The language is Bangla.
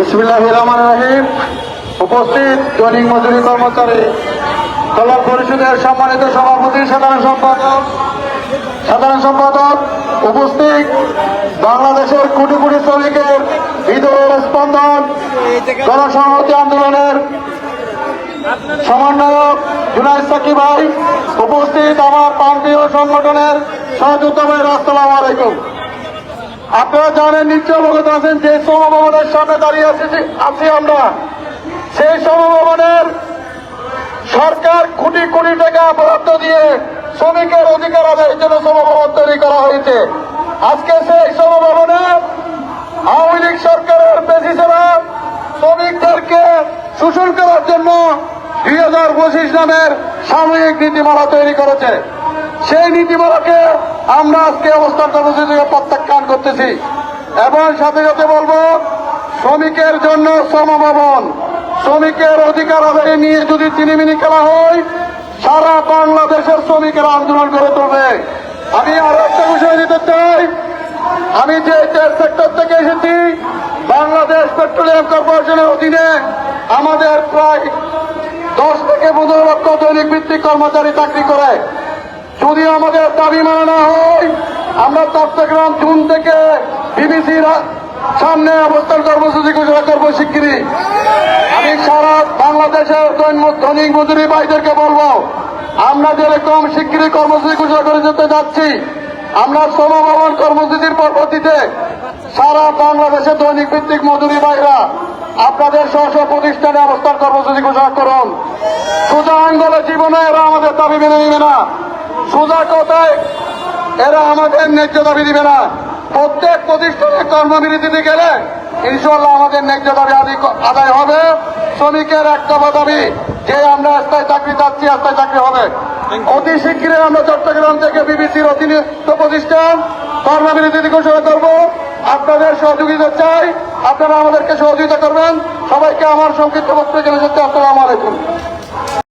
বিসমিল্লাহ উপস্থিত দৈনিক মজুরি কর্মচারী কল্যাণ পরিষদের সম্মানিত সভাপতি, সাধারণ সম্পাদক সাধারণ সম্পাদক, উপস্থিত বাংলাদেশের কোটি কোটি শ্রমিকের হৃদয়ের স্পন্দন গণসংহতি আন্দোলনের সমন্বয়ক জুনাইদ সাকি ভাই, উপস্থিত আমার প্রান্তীয় সংগঠনের ভাই আসসালামু আলাইকুম। আপনারা জানেন নিশ্চয় অবগত আছেন যে সমভবনের সামনে দাঁড়িয়ে আছি আমরা। সেই সমভবনের সরকার কোটি কোটি টাকা বরাদ্দ দিয়ে শ্রমিকের অধিকার আদায়ের জন্য সমভবন তৈরি করা হয়েছে। আজকে সেই সমভবনে আওয়ামী লীগ সরকারের বেশিসেরা শ্রমিকদেরকে শোষণ করার জন্য দুই হাজার পঁচিশ নামের সাময়িক নীতিমালা তৈরি করেছে। সেই নীতিমালাকে আমরা আজকে অবস্থান কর্মসূচি প্রত্যাখ্যান করতেছি। এবং সাথে সাথে বলব, শ্রমিকের জন্য শ্রমভবন শ্রমিকের অধিকার আদায় নিয়ে যদি চিনিমিনি খেলা হয়, সারা বাংলাদেশের শ্রমিকের আন্দোলন করে তুলবে। আমি আরও একটা বিষয় দিতে চাই। আমি যে তেল সেক্টর থেকে এসেছি, বাংলাদেশ পেট্রোলিয়াম কর্পোরেশনের অধীনে আমাদের প্রায় দশ থেকে পনেরো লক্ষ দৈনিক ভিত্তিক কর্মচারী চাকরি করে। যদি আমাদের দাবি মানা না হয় আমরা চট্টগ্রাম জুন থেকে বিবিসির সামনে অবস্থান কর্মসূচি ঘোষণা করব শিগগিরই। আমি সারা বাংলাদেশের দৈন- দৈনিক মজুরি ভাইদেরকে বলব, আমরা যেরকম শিগগিরই কর্মসূচি ঘোষণা করে যেতে যাচ্ছি, আমরা সমভবন কর্মসূচির পরবর্তীতে সারা বাংলাদেশের দৈনিক ভিত্তিক মজুরি ভাইরা আপনাদের স্ব প্রতিষ্ঠানে অবস্থান কর্মসূচি ঘোষণা করুন। সোজা আঙ্গলে জীবনে এরা আমাদের দাবি মেনে নিবে না। সোজা কথায় এরা আমাদের ন্যায্য দাবি দিবে না। প্রত্যেক প্রতিষ্ঠানে কর্মবিরতিতে গেলে ইনশাল্লাহ আমাদের ন্যায্য দাবি আদি- আদায় হবে। শ্রমিকের এক দফা দাবি, যে আমরা স্থায়ী চাকরি চাচ্ছি স্থায়ী চাকরি হবে। অতি শীঘ্রই আমরা চট্টগ্রাম থেকে বিবিসির অধীনস্থ প্রতিষ্ঠান কর্মবিরতি ঘোষণা করব। আপনাদের সহযোগিতা চাই। আপনারা আমাদেরকে সহযোগিতা করবেন। সবাইকে আমার সংক্ষিপ্ত বক্তব্য জেনে যেতে আসসালামু আলাইকুম।